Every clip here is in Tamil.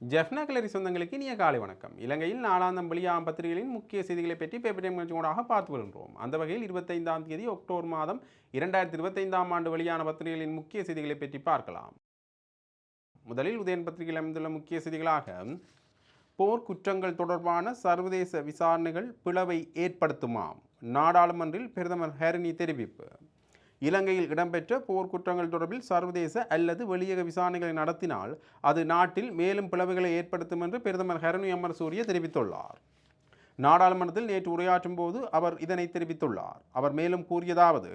ஜெஃப்னா கிளரி சொந்தங்களுக்கு இனிய காலை வணக்கம். இலங்கையில் நாளாந்தம் வெளியாகும் பத்திரிகைகளின் முக்கிய செய்திகளை பற்றி பேப்பர் டைம் நிகழ்ச்சியோடாக பார்த்து வருகின்றோம். அந்த வகையில் இருபத்தைந்தாம் தேதி அக்டோபர் மாதம் இரண்டாயிரத்தி இருபத்தைந்தாம் ஆண்டு வெளியான பத்திரிகைகளின் முக்கிய செய்திகளை பற்றி பார்க்கலாம். முதலில் உதயன் பத்திரிகையில் அமைந்துள்ள முக்கிய செய்திகளாக போர் குற்றங்கள் தொடர்பான சர்வதேச விசாரணைகள் பிளவை ஏற்படுத்துமாம். நாடாளுமன்றில் பிரதமர் ஹரினி தெரிவிப்பு. இலங்கையில் இடம்பெற்ற போர்க்குற்றங்கள் தொடர்பில் சர்வதேச அல்லது வெளியக விசாரணைகளை நடத்தினால் அது நாட்டில் மேலும் பிளவுகளை ஏற்படுத்தும் என்று பிரதமர் ஹரணி அமர் சூரிய தெரிவித்துள்ளார். நாடாளுமன்றத்தில் நேற்று உரையாற்றும் போது அவர் இதனை தெரிவித்துள்ளார். அவர் மேலும் கூறியதாவது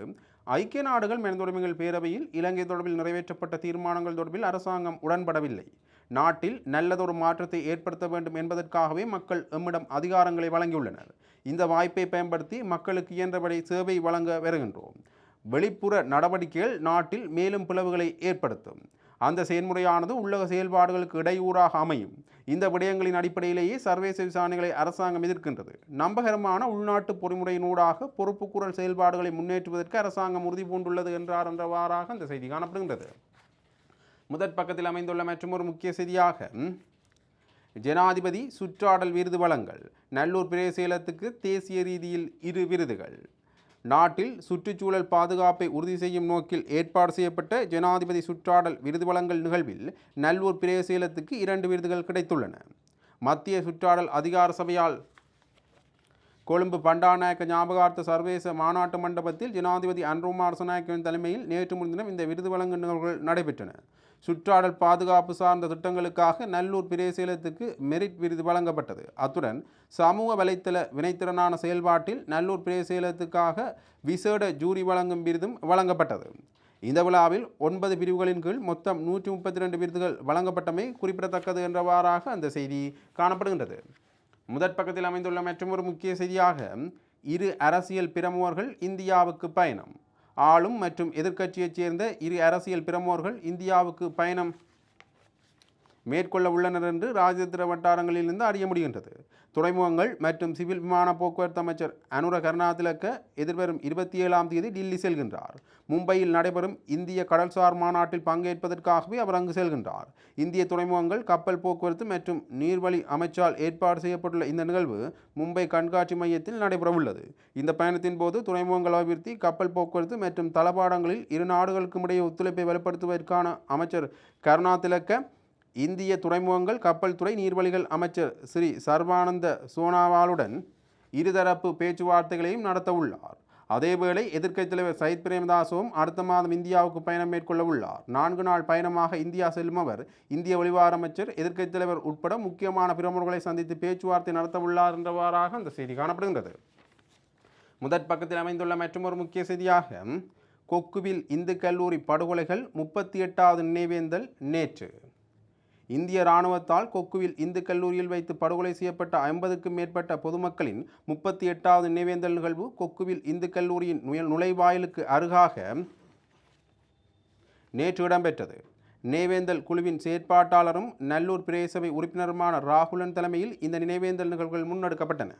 ஐக்கிய நாடுகள் மனிதுரிமைகள் பேரவையில் இலங்கை தொடர்பில் நிறைவேற்றப்பட்ட தீர்மானங்கள் தொடர்பில் அரசாங்கம் உடன்படவில்லை. நாட்டில் நல்லதொரு மாற்றத்தை ஏற்படுத்த வேண்டும் என்பதற்காகவே மக்கள் எம்மிடம் அதிகாரங்களை வழங்கியுள்ளனர். இந்த வாய்ப்பை பயன்படுத்தி மக்களுக்கு இயன்றபடி சேவை வழங்க வருகின்றோம். வெளிப்புற நடவடிக்கைகள் நாட்டில் மேலும் பிளவுகளை ஏற்படுத்தும். அந்த செயல்முறையானது உள்ளக செயல்பாடுகளுக்கு இடையூறாக அமையும். இந்த விடயங்களின் அடிப்படையிலேயே சர்வேச விசாரணைகளை அரசாங்கம் எதிர்க்கின்றது. நம்பகரமான உள்நாட்டு பொறிமுறையினூடாக பொறுப்புக்கூறல் செயல்பாடுகளை முன்னேற்றுவதற்கு அரசாங்கம் உறுதி பூண்டுள்ளது என்றார் என்றவாறாக அந்த செய்தி காணப்படுகின்றது. முதற் பக்கத்தில் அமைந்துள்ள மற்றொரு முக்கிய செய்தியாக ஜனாதிபதி சுற்றாடல் விருது வழங்கல் நல்லூர் பிரேசேலத்துக்கு தேசிய ரீதியில் இரு விருதுகள். நாட்டில் சுற்றுச்சூழல் பாதுகாப்பை உறுதி செய்யும் நோக்கில் ஏற்பாடு செய்யப்பட்ட ஜனாதிபதி சுற்றாடல் விருது வழங்கல் நிகழ்வில் நல்லூர் பிரேசீலத்துக்கு இரண்டு விருதுகள் கிடைத்துள்ளன. மத்திய சுற்றாடல் அதிகார சபையால் கொழும்பு பண்டாநாயக்க ஞாபகார்த்த சர்வதேச மாநாட்டு மண்டபத்தில் ஜனாதிபதி அன்ருமார் அரசநாயக்கவின் தலைமையில் நேற்று முன்தினம் இந்த விருது வழங்கும் நிகழ்வுகள் நடைபெற்றன. சுற்றாடல் பாதுகாப்பு சார்ந்த திட்டங்களுக்காக நல்லூர் பிரேசீலத்துக்கு மெரிட் விருது வழங்கப்பட்டது. அத்துடன் சமூக வலைத்தள வினைத்திறனான செயல்பாட்டில் நல்லூர் பிரேசீலத்துக்காக விசேட ஜூரி வழங்கும் விருதும் வழங்கப்பட்டது. இந்த விழாவில் ஒன்பது பிரிவுகளின் கீழ் மொத்தம் நூற்றி முப்பத்தி ரெண்டு விருதுகள் வழங்கப்பட்டமை குறிப்பிடத்தக்கது என்றவாறாக அந்த செய்தி காணப்படுகின்றது. முதற் பக்கத்தில் அமைந்துள்ள மற்றொரு முக்கிய செய்தியாக இரு அரசியல் பிரமுகர்கள் இந்தியாவுக்கு பயணம். ஆளும் மற்றும் எதிர்க்கட்சியைச் சேர்ந்த இரு அரசியல் பிரமுகர்கள் இந்தியாவுக்கு பயணம் மேற்கொள்ள உள்ளனர் என்று ராஜேந்திர வட்டாரங்களிலிருந்து அறிய முடிகின்றது. துறைமுகங்கள் மற்றும் சிவில் விமான போக்குவரத்து அமைச்சர் அனுர கருணாதிலக்க எதிர்வரும் இருபத்தி ஏழாம் தேதி டில்லி செல்கின்றார். மும்பையில் நடைபெறும் இந்திய கடல்சார் மாநாட்டில் பங்கேற்பதற்காகவே அவர் அங்கு செல்கின்றார். இந்திய துறைமுகங்கள் கப்பல் போக்குவரத்து மற்றும் நீர்வழி அமைச்சால் ஏற்பாடு செய்யப்பட்டுள்ள இந்த நிகழ்வு மும்பை கண்காட்சி மையத்தில் நடைபெறவுள்ளது. இந்த பயணத்தின் போது துறைமுகங்கள் அபிவிருத்தி கப்பல் போக்குவரத்து மற்றும் தளபாடங்களில் இரு நாடுகளுக்கும் இடையே ஒத்துழைப்பை வலுப்படுத்துவதற்கான அமைச்சர் கருணாதிலக்க இந்திய துறைமுகங்கள் கப்பல் துறை நீர்வழிகள் அமைச்சர் ஸ்ரீ சர்வானந்த சோனாவாலுடன் இருதரப்பு பேச்சுவார்த்தைகளையும் நடத்த உள்ளார். அதேவேளை எதிர்க்கட்சித் தலைவர் சயித் பிரேமதாசவும் அடுத்த மாதம் இந்தியாவுக்கு பயணம் மேற்கொள்ள உள்ளார். நான்கு நாள் பயணமாக இந்தியா செல்லும் அவர் இந்திய வெளிவார அமைச்சர் எதிர்க்கட்சித் தலைவர் உட்பட முக்கியமான பிரமுகர்களை சந்தித்து பேச்சுவார்த்தை நடத்த உள்ளார் என்றவாறாக அந்த செய்தி காணப்படுகின்றது. முதற் பக்கத்தில் அமைந்துள்ள மற்றொரு முக்கிய செய்தியாக கொக்குவில் இந்து கல்லூரி படுகொலைகள் முப்பத்தி எட்டாவது நினைவேந்தல் நேற்று. இந்திய இராணுவத்தால் கொக்குவில் இந்து கல்லூரியில் வைத்து படுகொலை செய்யப்பட்ட ஐம்பதுக்கும் மேற்பட்ட பொதுமக்களின் முப்பத்தி எட்டாவது நினைவேந்தல் நிகழ்வு கொக்குவில் இந்து கல்லூரியின் நுழைவாயிலுக்கு அருகாக நேற்று இடம்பெற்றது. நினைவேந்தல் குழுவின் செயற்பாட்டாளரும் நல்லூர் பிரேசபை உறுப்பினருமான ராகுலன் தலைமையில் இந்த நினைவேந்தல் நிகழ்வுகள் முன்னெடுக்கப்பட்டன.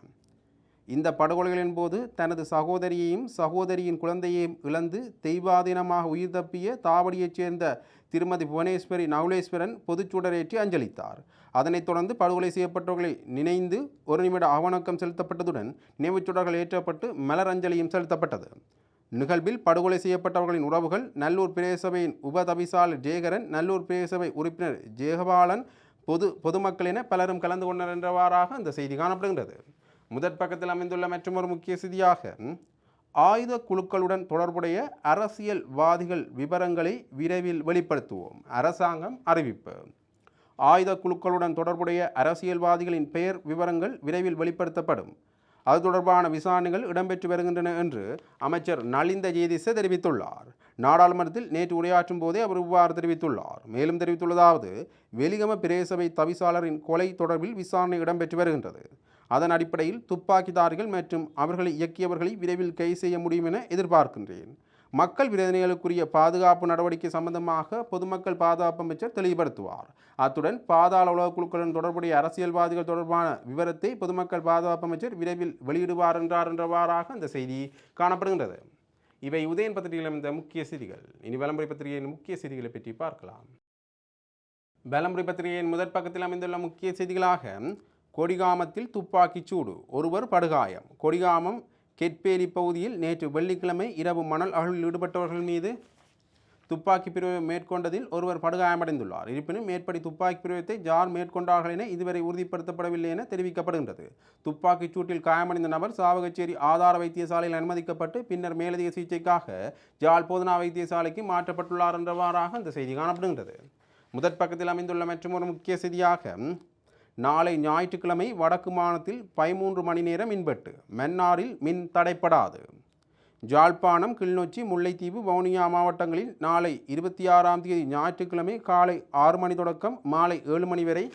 இந்த படுகொலைகளின் போது தனது சகோதரியையும் சகோதரியின் குழந்தையையும் இழந்து தெய்வாதீனமாக உயிர் தப்பிய தாவடியைச் சேர்ந்த திருமதி புவனேஸ்வரி நவுலேஸ்வரன் பொதுச்சுடரேற்றி அஞ்சலித்தார். அதனைத் தொடர்ந்து படுகொலை செய்யப்பட்டவர்களை நினைந்து ஒரு நிமிட அவணக்கம் செலுத்தப்பட்டதுடன் நினைவுச் சுடர்கள் ஏற்றப்பட்டு மலர் அஞ்சலியும் செலுத்தப்பட்டது. நிகழ்வில் படுகொலை செய்யப்பட்டவர்களின் உறவுகள் நல்லூர் பிரேசபையின் உபதவிசாளர் ஜெயகரன் நல்லூர் பிரேசபை உறுப்பினர் ஜெயபாலன் பொது பொதுமக்கள் என பலரும் கலந்து கொண்டனர் என்றவாறாக அந்த செய்தி காணப்படுகின்றது. முதற் பக்கத்தில் அமைந்துள்ள மற்றொரு முக்கிய செய்தியாக ஆயுத குழுக்களுடன் தொடர்புடைய அரசியல்வாதிகள் விவரங்களை விரைவில் வெளிப்படுத்துவோம். அரசாங்கம் அறிவிப்பு. ஆயுத குழுக்களுடன் தொடர்புடைய அரசியல்வாதிகளின் பெயர் விவரங்கள் விரைவில் வெளிப்படுத்தப்படும். அது தொடர்பான விசாரணைகள் இடம்பெற்று வருகின்றன என்று அமைச்சர் நலிந்த ஜெயதிச தெரிவித்துள்ளார். நாடாளுமன்றத்தில் நேற்று உரையாற்றும் போதே அவர் இவ்வாறு தெரிவித்துள்ளார். மேலும் தெரிவித்துள்ளதாவது வெளிகம பிரேசபை தவிசாளரின் கொலை தொடர்பில் விசாரணை இடம்பெற்று வருகின்றது. அதன் அடிப்படையில் துப்பாக்கிதாரிகள் மற்றும் அவர்களை இயக்கியவர்களை விரைவில் கைது செய்ய முடியும் என எதிர்பார்க்கின்றேன். மக்கள் விரோதிகளுக்குரிய பாதுகாப்பு நடவடிக்கை சம்பந்தமாக பொதுமக்கள் பாதுகாப்பு அமைச்சர் தெளிவுபடுத்துவார். அத்துடன் பாதாள உலகக் குழுக்களுடன் தொடர்புடைய அரசியல்வாதிகள் தொடர்பான விவரத்தை பொதுமக்கள் பாதுகாப்பு அமைச்சர் விரைவில் வெளியிடுவார் என்றார் என்றவாறாக அந்த செய்தி காணப்படுகின்றது. இவை உதயன் பத்திரிகையில் அமைந்த முக்கிய செய்திகள். இனி விளம்பரை பத்திரிகையின் முக்கிய செய்திகளை பற்றி பார்க்கலாம். விளம்பரை பத்திரிகையின் முதற் பக்கத்தில் அமைந்துள்ள முக்கிய செய்திகளாக கொடிகாமத்தில் துப்பாக்கிச் சூடு. ஒருவர் படுகாயம். கொடிகாமம் கெட்பேலி பகுதியில் நேற்று வெள்ளிக்கிழமை இரவு மணல் அகழ்வில் ஈடுபட்டவர்கள் மீது துப்பாக்கி பிரிவு மேற்கொண்டதில் ஒருவர் படுகாயமடைந்துள்ளார். இருப்பினும் மேற்படி துப்பாக்கி பிரிவத்தை ஜார் மேற்கொண்டார்கள் என இதுவரை உறுதிப்படுத்தப்படவில்லை என தெரிவிக்கப்படுகின்றது. துப்பாக்கிச் சூட்டில் காயமடைந்த நபர் சாவகச்சேரி ஆதார வைத்தியசாலையில் அனுமதிக்கப்பட்டு பின்னர் மேலதிக சிகிச்சைக்காக ஜாழ் போதனா வைத்தியசாலைக்கு மாற்றப்பட்டுள்ளார் என்றவாறாக அந்த செய்தி காணப்படுகின்றது. முதற் பக்கத்தில் அமைந்துள்ள ஒரு முக்கிய செய்தியாக நாளை ஞாயிற்றுக்கிழமை வடக்கு மாநிலத்தில் பதிமூன்று மணி நேரம் மின்வெட்டு. மன்னாரில் மின் தடைப்படாது. ஜாழ்ப்பாணம் கிளிநொச்சி முல்லைத்தீவு வவுனியா மாவட்டங்களில் நாளை இருபத்தி ஆறாம் தேதி ஞாயிற்றுக்கிழமை காலை ஆறு மணி தொடக்கம் மாலை ஏழு மணி வரை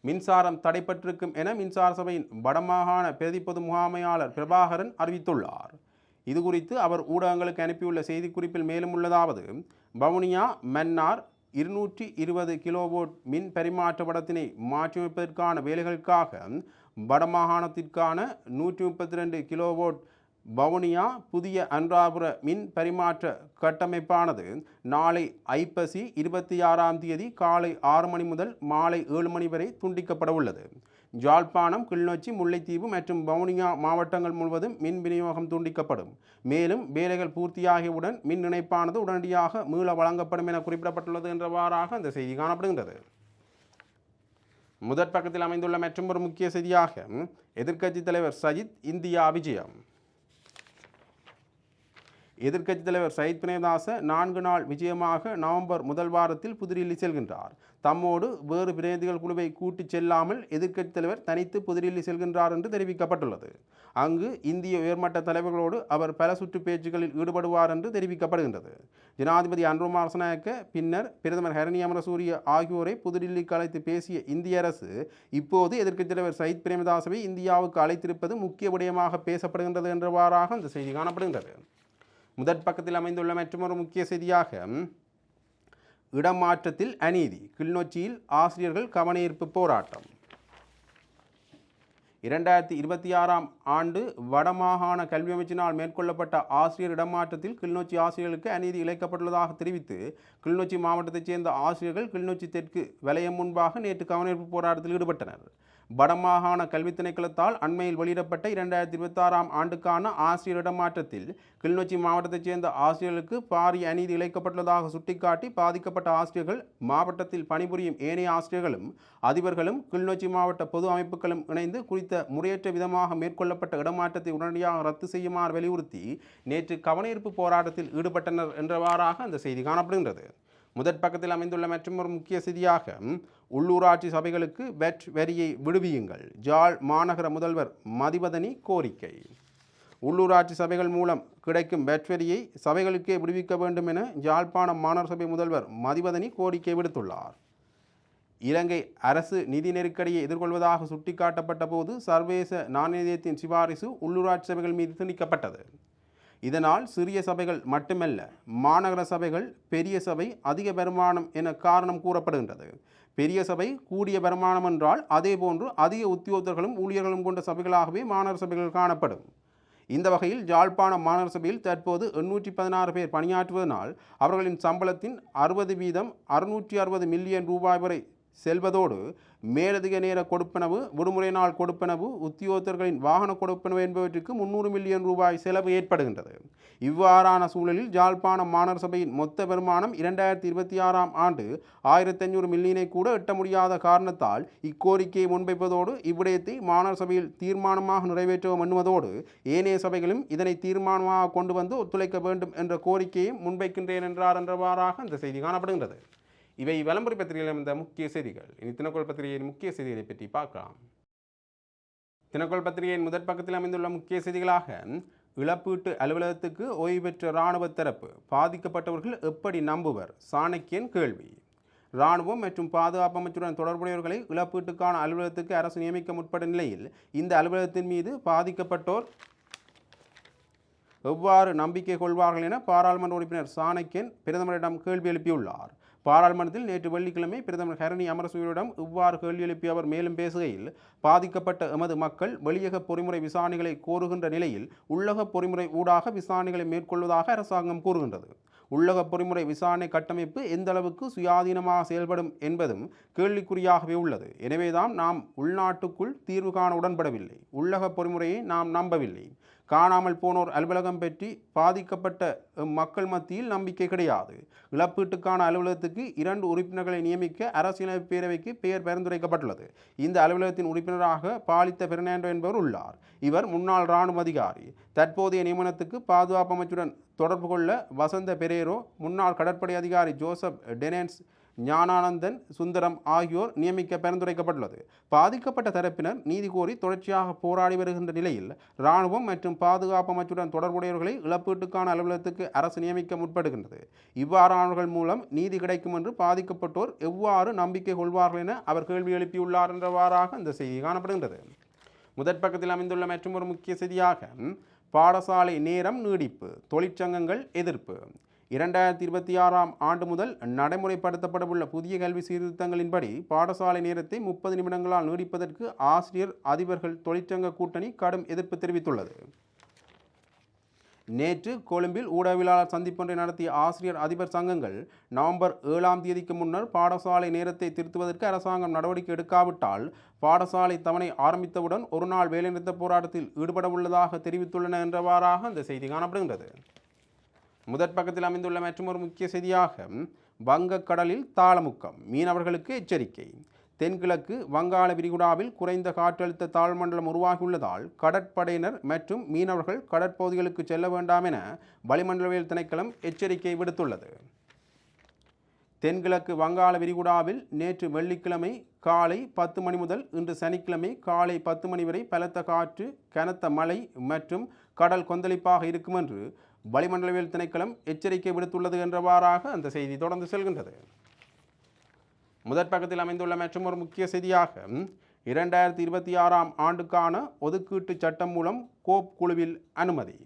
மின்சாரம் தடைப்பட்டிருக்கும் என மின்சார சபையின் வடமாகாண பிரதிப்பொது முகாமையாளர் பிரபாகரன் அறிவித்துள்ளார். இது குறித்து அவர் ஊடகங்களுக்கு அனுப்பியுள்ள செய்திக்குறிப்பில் மேலும் உள்ளதாவது வவுனியா மன்னார் இருநூற்றி இருபது கிலோவோட் மின் பரிமாற்ற படத்தினை மாற்றியமைப்பதற்கான வேலைகளுக்காக வடமாகாணத்திற்கான நூற்றி முப்பத்தி ரெண்டு கிலோவோட் வவுனியா புதிய அன்றாபுர மின் பரிமாற்ற கட்டமைப்பானது நாளை ஐப்பசி இருபத்தி ஆறாம் தேதி காலை ஆறு மணி முதல் மாலை ஏழு மணி வரை துண்டிக்கப்பட உள்ளது ஜாழ்ப்பாணம் கிளிநொச்சி முல்லைத்தீவு மற்றும் வவுனியா மாவட்டங்கள் முழுவதும் மின் விநியோகம் துண்டிக்கப்படும். மேலும் வேலைகள் பூர்த்தியாகியவுடன் மின் இணைப்பானது உடனடியாக மீள வழங்கப்படும் என குறிப்பிடப்பட்டுள்ளது என்றவாறாக அந்த செய்தி காணப்படுகின்றது. முதற் பக்கத்தில் அமைந்துள்ள மற்றொரு முக்கிய செய்தியாக எதிர்க்கட்சித் தலைவர் சஜித் இந்தியா விஜயம். எதிர்க்கட்சித் தலைவர் சயித் பிரேமதாச நான்கு நாள் விஜயமாக நவம்பர் முதல் வாரத்தில் புதுடில்லி செல்கின்றார். தம்மோடு வேறு பிரதிநிதிகள் குழுவை கூட்டிச் செல்லாமல் எதிர்க்கட்சித் தலைவர் தனித்து புதுடில்லி செல்கின்றார் என்று தெரிவிக்கப்பட்டுள்ளது. அங்கு இந்திய உயர்மட்ட தலைவர்களோடு அவர் பல சுற்று பேச்சுக்களில் ஈடுபடுவார் என்று தெரிவிக்கப்படுகின்றது. ஜனாதிபதி அன்ருமா அரசநாயக்க பின்னர் பிரதமர் ஹரணி அமரசூரிய ஆகியோரை புதுடில்லிக்கு அழைத்து பேசிய இந்திய அரசு இப்போது எதிர்க்கட்சித் தலைவர் சயித் பிரேமதாசவை இந்தியாவுக்கு அழைத்திருப்பது முக்கிய விடயமாக பேசப்படுகின்றது என்றவாறாக அந்த செய்தி காணப்படுகின்றது. முதற் பக்கத்தில் அமைந்துள்ள மற்றொரு முக்கிய செய்தியாக இடமாற்றத்தில் அநீதி கிளிநொச்சியில் ஆசிரியர்கள் கவனஈர்ப்பு போராட்டம். இரண்டாயிரத்தி இருபத்தி ஆறாம் ஆண்டு வடமாகாண கல்வி அமைச்சினால் மேற்கொள்ளப்பட்ட ஆசிரியர் இடமாற்றத்தில் கிளிநொச்சி ஆசிரியர்களுக்கு அநீதி இழைக்கப்பட்டுள்ளதாக தெரிவித்து கிளிநொச்சி மாவட்டத்தைச் சேர்ந்த ஆசிரியர்கள் கிளிநொச்சி தெற்கு வலயம் முன்பாக நேற்று கவனயீர்ப்பு போராட்டத்தில் ஈடுபட்டனர். வடமாகாண கல்வித் திணைக்களத்தால் அண்மையில் வெளியிடப்பட்ட இரண்டாயிரத்தி இருபத்தாறாம் ஆண்டுக்கான ஆசிரியர் இடமாற்றத்தில் கிளிநொச்சி மாவட்டத்தைச் சேர்ந்த ஆசிரியர்களுக்கு பாரிய அநீதி இழைக்கப்பட்டுள்ளதாக சுட்டிக்காட்டி பாதிக்கப்பட்ட ஆசிரியர்கள் மாவட்டத்தில் பணிபுரியும் ஏனைய ஆசிரியர்களும் அதிபர்களும் கிளிநொச்சி மாவட்ட பொது அமைப்புகளும் இணைந்து குறித்த முறையற்ற விதமாக மேற்கொள்ளப்பட்ட இடமாற்றத்தை உடனடியாக ரத்து செய்யுமாறு வலியுறுத்தி நேற்று கவனஈர்ப்பு போராட்டத்தில் ஈடுபட்டனர் என்றவாறாக அந்த செய்தி காணப்படுகின்றது. முதற் பக்கத்தில் அமைந்துள்ள மற்றொரு முக்கிய செய்தியாக உள்ளூராட்சி சபைகளுக்கு வெட் வரியை விடுவியுங்கள். ஜாழ் மாநகர முதல்வர் மதிவதனி கோரிக்கை. உள்ளூராட்சி சபைகள் மூலம் கிடைக்கும் வெட் சபைகளுக்கே விடுவிக்க வேண்டும் என யாழ்ப்பாணம் மாநகர சபை முதல்வர் மதிவதனி கோரிக்கை விடுத்துள்ளார். இலங்கை அரசு நிதி நெருக்கடியை எதிர்கொள்வதாக சுட்டிக்காட்டப்பட்ட போது சர்வதேச நாணயத்தின் சிபாரிசு உள்ளூராட்சி சபைகள் மீது திணிக்கப்பட்டது. இதனால் சிறிய சபைகள் மட்டுமல்ல மாநகர சபைகள் பெரிய சபை அதிக வருமானம் என காரணம் கூறப்படுகின்றது. பெரிய சபை கூடிய வருமானம் என்றால் அதேபோன்று அதிக உத்தியோகத்தர்களும் ஊழியர்களும் கொண்ட சபைகளாகவே மாநகர சபைகள் காணப்படும். இந்த வகையில் யாழ்ப்பாணம் மாநகர சபையில் தற்போது எண்ணூற்றி பதினாறு பேர் பணியாற்றுவதனால் அவர்களின் சம்பளத்தின் அறுபது வீதம் அறுநூற்றி அறுபது மில்லியன் ரூபாய் வரை செல்வதோடு மேலதிக நேர கொடுப்பனவு விடுமுறை நாள் கொடுப்பனவு உத்தியோகத்தர்களின் வாகன கொடுப்பனவு என்பவற்றுக்கு முன்னூறு மில்லியன் ரூபாய் செலவு ஏற்படுகின்றது. இவ்வாறான சூழலில் ஜாழ்ப்பாணம் மாநகர சபையின் மொத்த வருமானம் இரண்டாயிரத்தி இருபத்தி ஆறாம் ஆண்டு ஆயிரத்தி ஐநூறு மில்லியனை கூட எட்ட முடியாத காரணத்தால் இக்கோரிக்கையை முன்வைப்பதோடு இவ்விடயத்தை மாநகர சபையில் தீர்மானமாக நிறைவேற்றவும் எண்ணுவதோடு ஏனைய சபைகளும் இதனை தீர்மானமாக கொண்டு வந்து ஒத்துழைக்க வேண்டும் என்ற கோரிக்கையை முன்வைக்கின்றேன் என்றார் என்றவாறாக அந்த செய்தி காணப்படுகின்றது. இவை விளம்பர பத்திரிகையில் இருந்த முக்கிய செய்திகள். இனி தினக்கோள் பத்திரிகையின் முக்கிய செய்திகளை பற்றி பார்க்கலாம். தினக்கோள் பத்திரிகையின் முதற் பக்கத்தில் அமைந்துள்ள முக்கிய செய்திகளாக இழப்பீட்டு அலுவலகத்துக்கு ஓய்வு பெற்ற இராணுவ தரப்பு பாதிக்கப்பட்டவர்கள் எப்படி நம்புவர்? சாணக்கியன் கேள்வி. இராணுவம் மற்றும் பாதுகாப்பு அமைச்சுடன் தொடர்புடையவர்களை இழப்பீட்டுக்கான அலுவலகத்துக்கு அரசு நியமிக்க முற்பட்ட நிலையில் இந்த அலுவலகத்தின் மீது பாதிக்கப்பட்டோர் எவ்வாறு நம்பிக்கை கொள்வார்கள் என பாராளுமன்ற உறுப்பினர் சாணக்கியன் பிரதமரிடம் கேள்வி எழுப்பியுள்ளார். பாராளுமன்றத்தில் நேற்று வெள்ளிக்கிழமை பிரதமர் ஹரணி அமரசூரியிடம் இவ்வாறு கேள்வி எழுப்பிய அவர் மேலும் பேசுகையில் பாதிக்கப்பட்ட எமது மக்கள் வெளியக பொறிமுறை விசாரணைகளை கோருகின்ற நிலையில் உள்ளக பொறிமுறை ஊடாக விசாரணைகளை மேற்கொள்வதாக அரசாங்கம் கூறுகின்றது. உள்ளக பொறிமுறை விசாரணை கட்டமைப்பு எந்த அளவுக்கு சுயாதீனமாக செயல்படும் என்பதும் கேள்விக்குறியாகவே உள்ளது. எனவேதான் நாம் உள்நாட்டுக்குள் தீர்வு காண உடன்படவில்லை. உள்ளக பொறிமுறையை நாம் நம்பவில்லை. காணாமல் போனோர் அலுவலகம் பற்றி பாதிக்கப்பட்ட மக்கள் மத்தியில் நம்பிக்கை கிடையாது. இழப்பீட்டுக்கான அலுவலகத்துக்கு இரண்டு உறுப்பினர்களை நியமிக்க அரசியலமைப்பு பேரவைக்கு பெயர் பரிந்துரைக்கப்பட்டுள்ளது. இந்த அலுவலகத்தின் உறுப்பினராக பாலித்த பெர்னாண்டோ என்பவர் உள்ளார். இவர் முன்னாள் இராணுவ அதிகாரி. தற்போதைய நியமனத்துக்கு பாதுகாப்பு அமைச்சுடன் தொடர்பு கொள்ள வசந்த பெரேரோ முன்னாள் கடற்படை அதிகாரி ஜோசப் டெனன்ஸ் ஞானானந்தன் சுந்தரம் ஆகியோர் நியமிக்க பரிந்துரைக்கப்பட்டுள்ளது. பாதிக்கப்பட்ட தரப்பினர் நீதி கோரி தொடர்ச்சியாக போராடி வருகின்ற நிலையில் இராணுவம் மற்றும் பாதுகாப்பு அமைச்சுடன் தொடர்புடையவர்களை இழப்பீட்டுக்கான அலுவலகத்துக்கு அரசு நியமிக்க முற்படுகின்றது. இவ்வாறானவர்கள் மூலம் நீதி கிடைக்கும் என்று பாதிக்கப்பட்டோர் எவ்வாறு நம்பிக்கை கொள்வார்கள் என அவர் கேள்வி எழுப்பியுள்ளார் என்றவாறாக இந்த செய்தி காணப்படுகின்றது. முதற் பக்கத்தில் அமைந்துள்ள மற்றொரு முக்கிய செய்தியாக பாடசாலை நேரம் நீடிப்பு தொழிற்சங்கங்கள் எதிர்ப்பு. இரண்டாயிரத்தி இருபத்தி ஆறாம் ஆண்டு முதல் நடைமுறைப்படுத்தப்படவுள்ள புதிய கல்வி சீர்திருத்தங்களின்படி பாடசாலை நேரத்தை முப்பது நிமிடங்களால் நீடிப்பதற்கு ஆசிரியர் அதிபர்கள் தொழிற்சங்க கூட்டணி கடும் எதிர்ப்பு தெரிவித்துள்ளது. நேற்று கொழும்பில் ஊடகவியலாளர் சந்திப்பொன்றை நடத்திய ஆசிரியர் அதிபர் சங்கங்கள் நவம்பர் ஏழாம் தேதிக்கு முன்னர் பாடசாலை நேரத்தை திருத்துவதற்கு அரசாங்கம் நடவடிக்கை எடுக்காவிட்டால் பாடசாலை தவணை ஆரம்பித்தவுடன் ஒரு நாள் வேலைநிறுத்த போராட்டத்தில் ஈடுபட உள்ளதாக தெரிவித்துள்ளன என்றவாறாக இந்த செய்தி காணப்படுகின்றது. முதற் பக்கத்தில் அமைந்துள்ள மற்றொரு முக்கிய செய்தியாக வங்கக்கடலில் தாளமுக்கம் மீனவர்களுக்கு எச்சரிக்கை. தென்கிழக்கு வங்காள விரிகுடாவில் குறைந்த காற்றழுத்த தாழ்மண்டலம் உருவாகியுள்ளதால் கடற்படையினர் மற்றும் மீனவர்கள் கடற்பகுதிகளுக்கு செல்ல வேண்டாம் என வளிமண்டலவியல் திணைக்களம் எச்சரிக்கை விடுத்துள்ளது. தென்கிழக்கு வங்காள விரிகுடாவில் நேற்று வெள்ளிக்கிழமை காலை பத்து மணி முதல் இன்று சனிக்கிழமை காலை பத்து மணி வரை பலத்த காற்று கனத்த மழை மற்றும் கடல் கொந்தளிப்பாக இருக்கும் என்று வளிமண்டலவியல் திணைக்களம் எச்சரிக்கை விடுத்துள்ளது என்றவாறாக அந்த செய்தி தொடர்ந்து செல்கின்றது. முதற் பக்கத்தில் அமைந்துள்ள மற்றொரு முக்கிய செய்தியாக இரண்டாயிரத்தி இருபத்தி ஆறாம் ஆண்டுக்கான ஒதுக்கீட்டு சட்டம் மூலம் கோப் குழுவில் அனுமதி.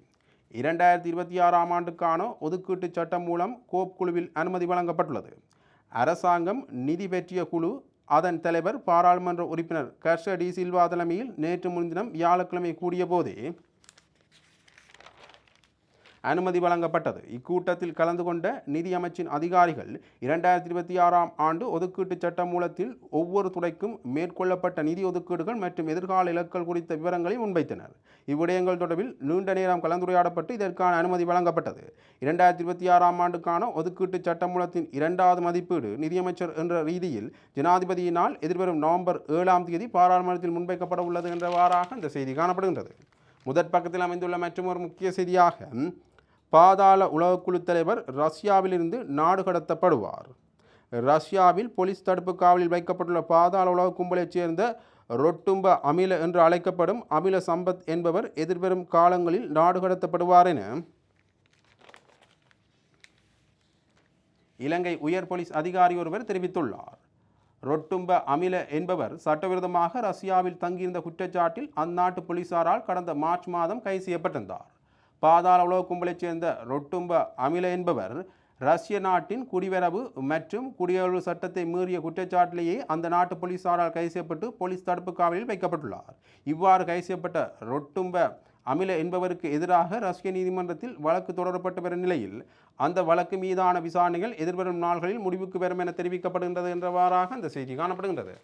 இரண்டாயிரத்தி இருபத்தி ஆறாம் ஆண்டுக்கான ஒதுக்கீட்டு சட்டம் மூலம் கோப் குழுவில் அனுமதி வழங்கப்பட்டுள்ளது. அரசாங்கம் நிதி பெற்றிய குழு அதன் தலைவர் பாராளுமன்ற உறுப்பினர் கர்ஷ டி சில்வா தலைமையில் நேற்று முன்தினம் வியாழக்கிழமை கூடிய போதே அனுமதி வழங்கப்பட்டது. இக்கூட்டத்தில் கலந்து கொண்ட நிதியமைச்சின் அதிகாரிகள் இரண்டாயிரத்தி இருபத்தி ஆறாம் ஆண்டு ஒதுக்கீட்டு சட்ட மூலத்தில் ஒவ்வொரு துறைக்கும் மேற்கொள்ளப்பட்ட நிதி ஒதுக்கீடுகள் மற்றும் எதிர்கால இலக்குகள் குறித்த விவரங்களை முன்வைத்தனர். இவ்விடயங்கள் தொடர்பில் நீண்ட நேரம் கலந்துரையாடப்பட்டு இதற்கான அனுமதி வழங்கப்பட்டது. இரண்டாயிரத்தி இருபத்தி ஆறாம் ஆண்டுக்கான ஒதுக்கீட்டு சட்டமூலத்தின் இரண்டாவது மதிப்பீடு நிதியமைச்சர் என்ற ரீதியில் ஜனாதிபதியினால் எதிர்வரும் நவம்பர் ஏழாம் தேதி பாராளுமன்றத்தில் முன்வைக்கப்பட உள்ளது என்றவாறாக இந்த செய்தி காணப்படுகின்றது. முதற் பக்கத்தில் அமைந்துள்ள மற்றும் ஒரு முக்கிய செய்தியாக பாதாள உலகக்குழு தலைவர் ரஷ்யாவிலிருந்து நாடு கடத்தப்படுவார். ரஷ்யாவில் போலீஸ் தடுப்பு காவலில் வைக்கப்பட்டுள்ள பாதாள உலக கும்பலைச் சேர்ந்த ரொட்டும்ப அமில என்று அழைக்கப்படும் அமில சம்பத் என்பவர் எதிர்வரும் காலங்களில் நாடு கடத்தப்படுவார் என இலங்கை உயர் போலீஸ் அதிகாரி ஒருவர் தெரிவித்துள்ளார். ரொட்டும்ப அமில என்பவர் சட்டவிரோதமாக ரஷ்யாவில் தங்கியிருந்த குற்றச்சாட்டில் அந்நாட்டு போலீசாரால் கடந்த மார்ச் மாதம் கைது செய்யப்பட்டிருந்தார். பாதாள உலக கும்பலைச் சேர்ந்த ரொட்டும்ப அமில என்பவர் ரஷ்ய நாட்டின் குடிவரவு மற்றும் குடியேறு சட்டத்தை மீறிய குற்றச்சாட்டிலேயே அந்த நாட்டு போலீசாரால் கைது செய்யப்பட்டு போலீஸ் தடுப்பு காவலில் வைக்கப்பட்டுள்ளார். இவ்வாறு கைது செய்யப்பட்ட ரொட்டும்ப அமில என்பவருக்கு எதிராக ரஷ்ய நீதிமன்றத்தில் வழக்கு தொடரப்பட்டு வரும் நிலையில் அந்த வழக்கு மீதான விசாரணைகள் எதிர்வரும் நாள்களில் முடிவுக்கு வரும் என தெரிவிக்கப்படுகின்றது என்றவாறாக அந்த செய்தி காணப்படுகின்றது.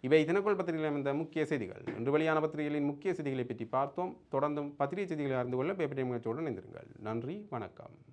இவை தினக்குள் பத்திரிகையில் அமைந்த முக்கிய செய்திகள். இன்று வெளியான பத்திரிகைகளின் முக்கிய செய்திகளை பற்றி பார்த்தோம். தொடர்ந்தும் பத்திரிகை செய்திகளை அறிந்து கொள்ள பேப்பர் நிகழ்ச்சியுடன் இணைந்திருங்கள். நன்றி வணக்கம்.